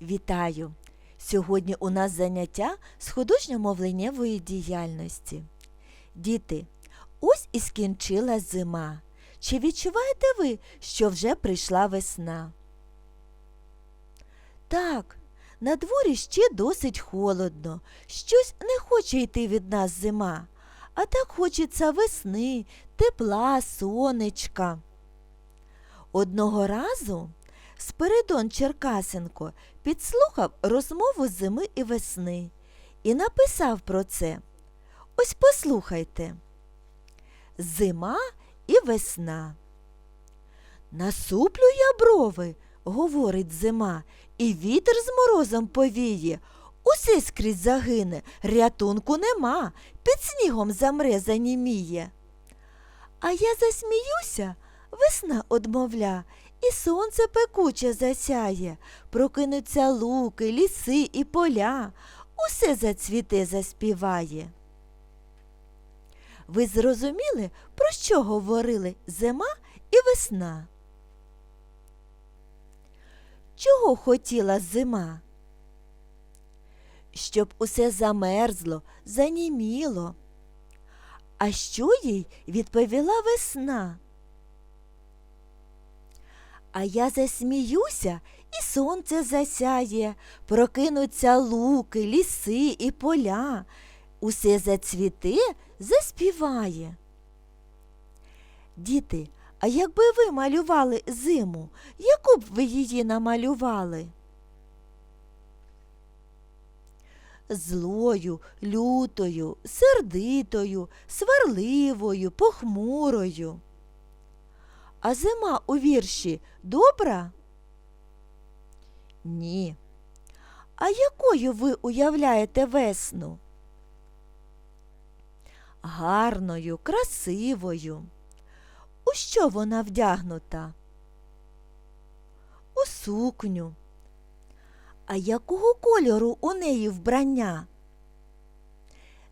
Вітаю! Сьогодні у нас заняття з художньо-мовленнєвої діяльності. Діти, ось і скінчилась зима. Чи відчуваєте ви, що вже прийшла весна? Так, на дворі ще досить холодно. Щось не хоче йти від нас зима, а так хочеться весни, тепла, сонечка. Одного разу Спиридон Черкасенко підслухав розмову зими і весни і написав про це. Ось послухайте. Зима і весна. Насуплю я брови, говорить зима, і вітер з морозом повіє. Усе скрізь загине, рятунку нема, під снігом замре заніміє. А я засміюся, весна одмовля, і сонце пекуче засяє, прокинуться луки, ліси і поля, усе зацвіте заспіває. Ви зрозуміли, про що говорили зима і весна? Чого хотіла зима? Щоб усе замерзло, заніміло. А що їй відповіла весна? А я засміюся, і сонце засяє, прокинуться луки, ліси і поля. Усе зацвіте, заспіває. Діти, а якби ви малювали зиму, яку б ви її намалювали? Злою, лютою, сердитою, сварливою, похмурою. А зима у вірші добра? Ні. А якою ви уявляєте весну? Гарною, красивою. У що вона вдягнута? У сукню. А якого кольору у неї вбрання?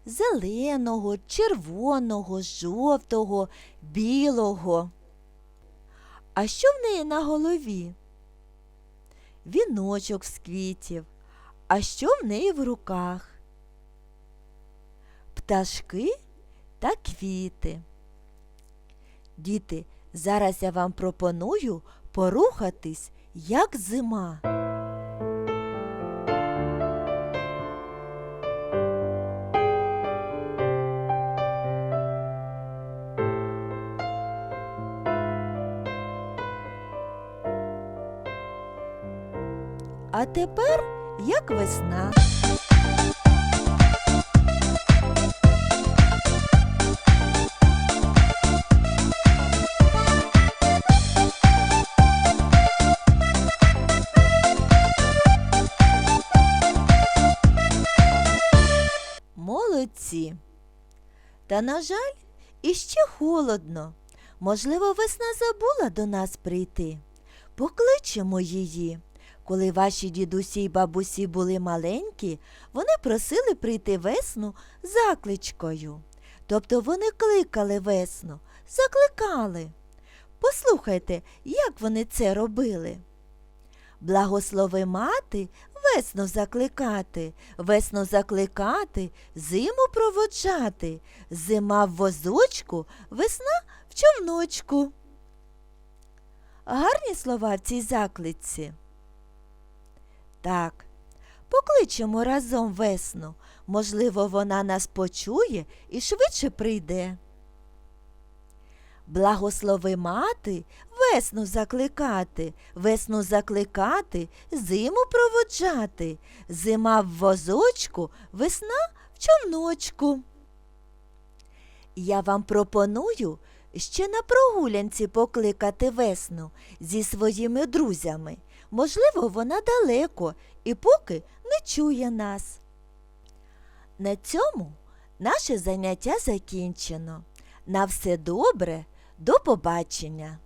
Зеленого, червоного, жовтого, білого. А що в неї на голові? Віночок з квітів. А що в неї в руках? Пташки та квіти. Діти, зараз я вам пропоную порухатись, як зима. А тепер як весна. Молодці. Та, на жаль, іще холодно. Можливо, весна забула до нас прийти. Покличемо її. Коли ваші дідусі й бабусі були маленькі, вони просили прийти весну закличкою. Тобто вони кликали весну, закликали. Послухайте, як вони це робили. Благослови мати, весну закликати, весну закликати, зиму проводжати, зима в возочку, весна в човночку. Гарні слова в цій заклиці. Так, покличемо разом весну. Можливо, вона нас почує і швидше прийде. Благослови мати, весну закликати, весну закликати, зиму проводжати, зима в возочку, весна в човночку. Я вам пропоную ще на прогулянці покликати весну зі своїми друзями. Можливо, вона далеко і поки не чує нас. На цьому наше заняття закінчено. На все добре, до побачення!